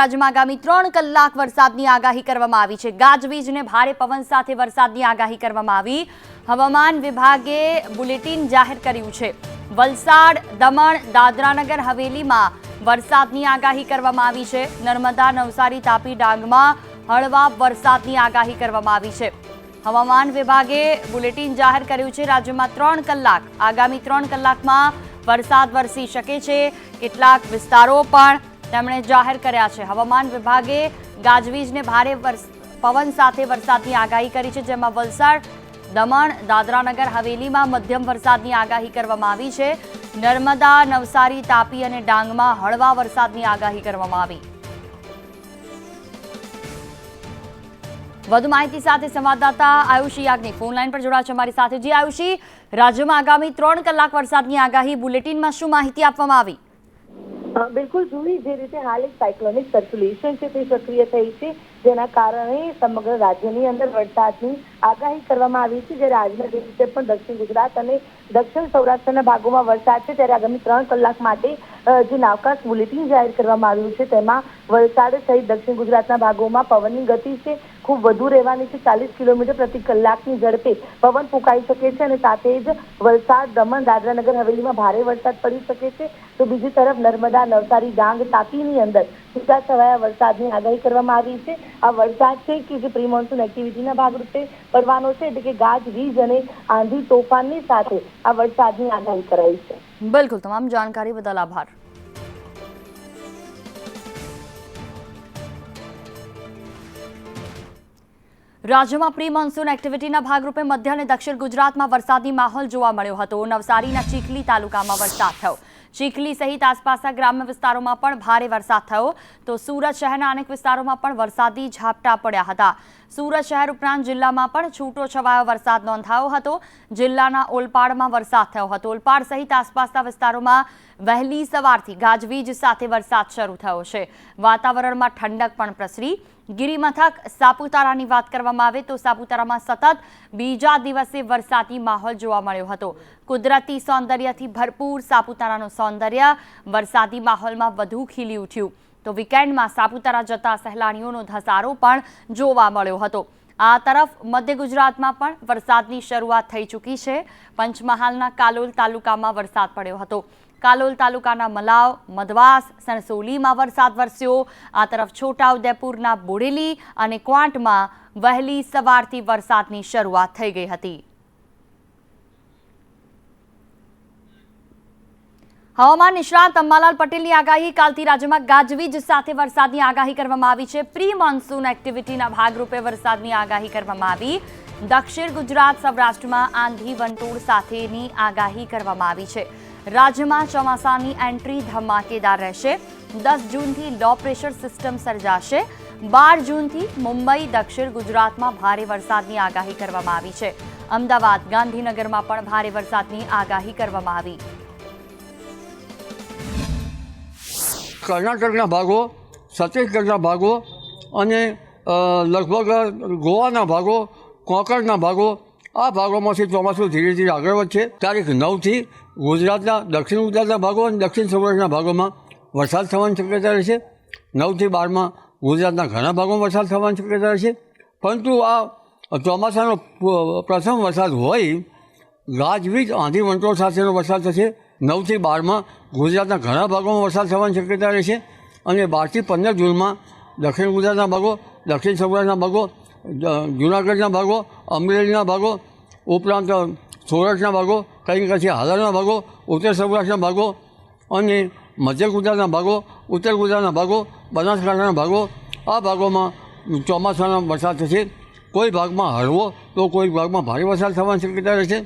રાજ્યમાં આગામી ત્રણ કલાક વરસાદની આગાહી કરવામાં આવી છે. ગાજવીજને ભારે પવન સાથે વરસાદની આગાહી કરવામાં આવી. હવામાન વિભાગે બુલેટિન જાહેર કર્યું છે. વલસાડ, દમણ, દાદરાનગર, હવેલીમાં વરસાદની આગાહી કરવામાં આવી છે. નર્મદા, નવસારી, તાપી, ડાંગમાં હળવા વરસાદની આગાહી કરવામાં આવી છે. હવામાન વિભાગે બુલેટિન જાહેર કર્યું છે. રાજ્યમાં ત્રણ કલાક, આગામી ત્રણ કલાકમાં વરસાદ વરસી શકે છે. કેટલાક વિસ્તારો પણ તેમણે જાહેર કર્યા છે. હવામાન વિભાગે ગાજવીજને ભારે પવન સાથે વરસાદની આગાહી કરી છે, જેમાં વલસાડ, દમણ, દાદરાનગર, હવેલીમાં મધ્યમ વરસાદની આગાહી કરવામાં આવી છે. નર્મદા, નવસારી, તાપી અને ડાંગમાં હળવા વરસાદની આગાહી કરવામાં આવી. વધુ માહિતી સાથે સંવાદદાતા આયુષી યાજ્ઞિક. ફોન લાઈન પર જોડાશે અમારી સાથે. જી આયુષી, રાજ્યમાં આગામી ત્રણ કલાક વરસાદની આગાહી બુલેટિનમાં શું માહિતી આપવામાં આવી? બિલકુલ જોઈ જે રીતે હાલ એક સાયક્લોનિક સર્ક્યુલેશન છે તે સક્રિય થઈ છે, જેના કારણે સમગ્ર રાજ્યની અંદર વરસાદની આગાહી કરવામાં આવી છે, જ્યારે આજના દિવસે પણ દક્ષિણ ગુજરાત અને દક્ષિણ સૌરાષ્ટ્રના ભાગોમાં વરસાદ છે, ત્યારે આગામી ત્રણ કલાક માટે જે નાવકાશ બુલેટિન જાહેર કરવામાં આવ્યું છે, તેમાં વલસાડ સહિત દક્ષિણ ગુજરાતના ભાગોમાં પવનની ગતિ છે, ખૂબ વધુ રહેવાની છે, ચાલીસ કિલોમીટર પ્રતિ કલાકની ઝડપે પવન ફૂંકાઈ શકે છે અને સાથે જ વલસાડ, દમણ, દાદરાનગર હવેલીમાં ભારે વરસાદ પડી શકે છે. તો બીજી તરફ નર્મદા, નવસારી, ડાંગ, તાપીની અંદર છૂટા છવાયા વરસાદની આગાહી કરવામાં આવી છે. આ વરસાદ છે કે જે પ્રી મોન્સૂન એક્ટિવિટીના ભાગરૂપે પડવાનો છે, એટલે કે ગાજ વીજ અને આંધી તોફાનની સાથે આ વરસાદની આગાહી કરાઈ છે. બિલકુલ, તમામ જાણકારી બદલ આભાર. રાજ્યમાં પ્રી મોન્સૂન એક્ટિવિટીના ભાગરૂપે મધ્ય અને દક્ષિણ ગુજરાતમાં વરસાદી માહોલ જોવા મળ્યો હતો. નવસારીના ચીખલી તાલુકામાં વરસાદ થયો. ચીખલી સહિત આસપાસના ગ્રામ્ય વિસ્તારોમાં પણ ભારે વરસાદ થયો. તો સુરત શહેરના અનેક વિસ્તારોમાં પણ વરસાદી ઝાપટા પડ્યા હતા. સુરત શહેર ઉપરાંત જિલ્લામાં પણ છૂટો છવાયો વરસાદ નોંધાયો હતો. જિલ્લાના ઓલપાડમાં વરસાદ થયો હતો. ઓલપાડ સહિત આસપાસના વિસ્તારોમાં વહેલી સવારથી ગાજવીજ સાથે વરસાદ શરૂ થયો છે. વાતાવરણમાં ઠંડક પણ પ્રસરી. ગિરિમથક સાપુતારાની વાત કરવામાં આવે તો સાપુતારામાં સતત બીજા દિવસે વરસાદી માહોલ જોવા મળ્યો હતો. કુદરતી સૌંદર્યથી ભરપૂર સાપુતારાનું સૌંદર્ય વરસાદી માહોલમાં વધુ ખીલી ઉઠ્યું. તો વીકેન્ડમાં સાપુતારા જતા સહેલાણીઓનો ધસારો પણ જોવા મળ્યો હતો. આ તરફ મધ્ય ગુજરાતમાં પણ વરસાદની શરૂઆત થઈ ચૂકી છે. પંચમહાલના કાલોલ તાલુકામાં વરસાદ પડ્યો હતો. કાલોલ તાલુકાના મલાવ, મધવાસ, સણસોલીમાં વરસાદ વરસ્યો. આ તરફ છોટાઉદેપુરના બોડેલી અને ક્વાંટમાં વહેલી સવારથી વરસાદની શરૂઆત થઈ ગઈ હતી. હવામાન નિષ્ણાત અંબાલાલ પટેલની આગાહી. કાલથી રાજ્યમાં ગાજવીજ સાથે વરસાદની આગાહી કરવામાં આવી છે. પ્રી મોન્સૂન એક્ટિવિટીના ભાગરૂપે વરસાદની આગાહી કરવામાં આવી. દક્ષિણ ગુજરાત, સૌરાષ્ટ્રમાં આંધી વંટોળ સાથેની આગાહી કરવામાં આવી છે. રાજ્યમાં ચોમાસાની એન્ટ્રી ધમાકેદાર રહેશે. દસ જૂનથી લો પ્રેશર સિસ્ટમ સર્જાશે. બાર જૂનથી મુંબઈ, દક્ષિણ ગુજરાતમાં ભારે વરસાદની આગાહી કરવામાં આવી છે. અમદાવાદ, ગાંધીનગરમાં પણ ભારે વરસાદની આગાહી કરવામાં આવી. કર્ણાટકના ભાગો, છત્તીસગઢના ભાગો અને લગભગ ગોવાના ભાગો, કોંકણના ભાગો, આ ભાગોમાંથી ચોમાસું ધીરે ધીરે આગળ વધશે. તારીખ નવથી ગુજરાતના, દક્ષિણ ગુજરાતના ભાગો અને દક્ષિણ સૌરાષ્ટ્રના ભાગોમાં વરસાદ થવાની શક્યતા રહેશે. નવથી બારમાં ગુજરાતના ઘણા ભાગોમાં વરસાદ થવાની શક્યતા રહેશે. પરંતુ આ ચોમાસાનો પ્રથમ વરસાદ હોય, ગાજવીજ આંધી વંટોળ સાથેનો વરસાદ થશે. નવથી બારમાં ગુજરાતના ઘણા ભાગોમાં વરસાદ થવાની શક્યતા રહેશે અને બારથી પંદર જૂનમાં દક્ષિણ ગુજરાતના ભાગો, દક્ષિણ સૌરાષ્ટ્રના ભાગો જૂનાગઢના ભાગો, અમરેલીના ભાગો, ઉપરાંત સૌરાષ્ટ્રના ભાગો, કંઈક કચ્છી હાલારના ભાગો, ઉત્તર સૌરાષ્ટ્રના ભાગો અને મધ્ય ગુજરાતના ભાગો, ઉત્તર ગુજરાતના ભાગો, બનાસકાંઠાના ભાગો, આ ભાગોમાં ચોમાસાનો વરસાદ થશે. કોઈ ભાગમાં હળવો તો કોઈ ભાગમાં ભારે વરસાદ થવાની શક્યતા રહેશે